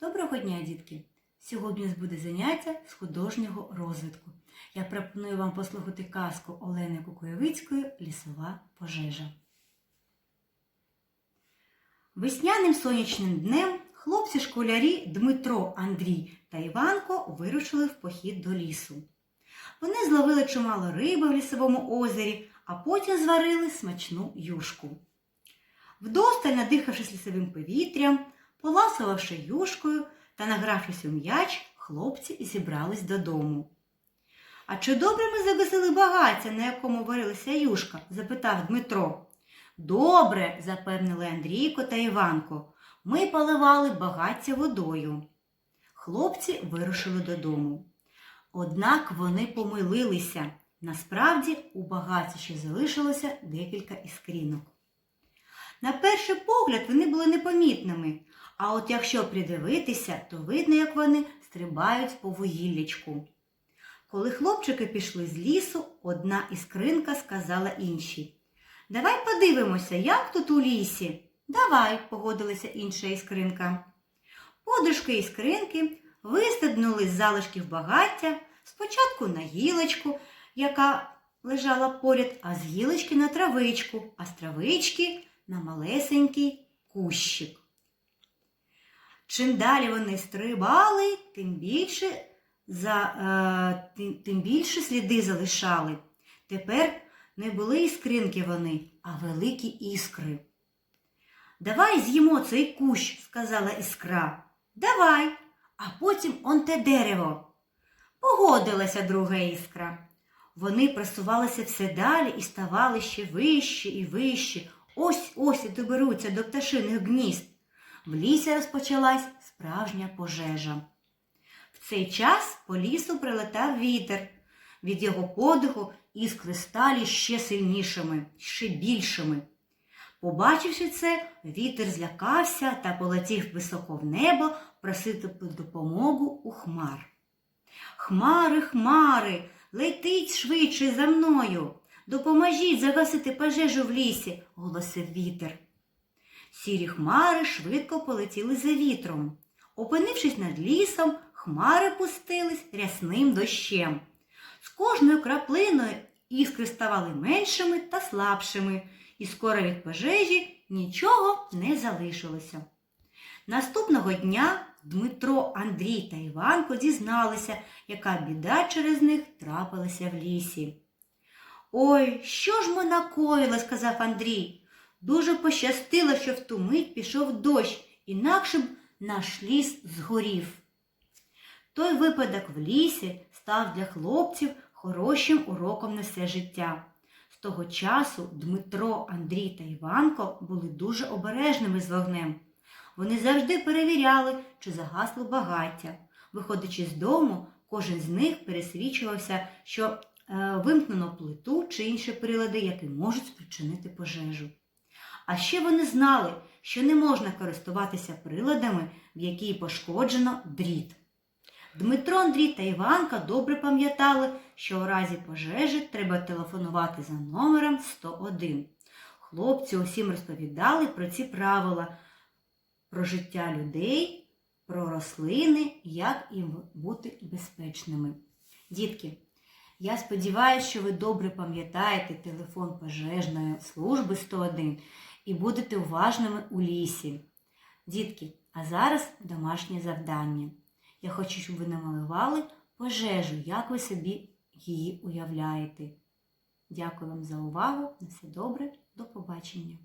Доброго дня, дітки! Сьогодні у нас буде заняття з художнього розвитку. Я пропоную вам послухати казку Олени Кукоєвицької Лісова пожежа. Весняним сонячним днем хлопці-школярі Дмитро, Андрій та Іванко вирушили в похід до лісу. Вони зловили чимало риби в лісовому озері, а потім зварили смачну юшку. Вдосталь надихавшись лісовим повітрям, поласувавши юшкою та награвшись у м'яч, хлопці зібрались додому. А чи добре ми загасили багаття, на якому варилася юшка? запитав Дмитро. Добре, запевнили Андрійко та Іванко. Ми поливали багаття водою. Хлопці вирушили додому. Однак вони помилилися. Насправді у багаті ще залишилося декілька іскрінок. На перший погляд вони були непомітними, а от якщо придивитися, то видно, як вони стрибають по вугіллячку. Коли хлопчики пішли з лісу, одна іскринка сказала іншій. Давай подивимося, як тут у лісі. Давай, погодилася інша іскринка. Подружки іскринки вистебнули з залишків багаття спочатку на гілочку, яка лежала поряд, а з гілочки на травичку, а з травички на малесенький кущик. Чим далі вони стрибали, тим більше, за, е, тим, тим більше сліди залишали. Тепер не були іскринки вони, а великі іскри. Давай з'їмо цей кущ, сказала іскра. Давай, а потім он те дерево. Погодилася друга іскра. Вони просувалися все далі і ставали ще вище і вище. Ось ось і доберуться до пташиних гнізд. В лісі розпочалась справжня пожежа. В цей час по лісу прилетав вітер. Від його подиху іскри стали ще сильнішими, ще більшими. Побачивши це, вітер злякався та полетів високо в небо просити допомогу у хмар. Хмари, хмари, летіть швидше за мною. Допоможіть загасити пожежу в лісі, голосив вітер. Сірі хмари швидко полетіли за вітром. Опинившись над лісом, хмари пустились рясним дощем. З кожною краплиною іскри ставали меншими та слабшими, і скоро від пожежі нічого не залишилося. Наступного дня Дмитро, Андрій та Іванко дізналися, яка біда через них трапилася в лісі. Ой, що ж ми накоїли, сказав Андрій. Дуже пощастило, що в ту мить пішов дощ, інакше б наш ліс згорів. Той випадок в лісі став для хлопців хорошим уроком на все життя. З того часу Дмитро, Андрій та Іванко були дуже обережними з вогнем. Вони завжди перевіряли, чи загасло багаття. Виходячи з дому, кожен з них пересвідчувався, що вимкнено плиту чи інші прилади, які можуть спричинити пожежу. А ще вони знали, що не можна користуватися приладами, в які пошкоджено дріт. Дмитро, Андрій та Іванка добре пам'ятали, що у разі пожежі треба телефонувати за номером 101. Хлопці усім розповідали про ці правила, про життя людей, про рослини, як їм бути безпечними. Дітки, я сподіваюся, що ви добре пам'ятаєте телефон пожежної служби 101 і будете уважними у лісі. Дітки, а зараз домашнє завдання. Я хочу, щоб ви намалювали пожежу, як ви собі її уявляєте. Дякую вам за увагу. На все добре, до побачення!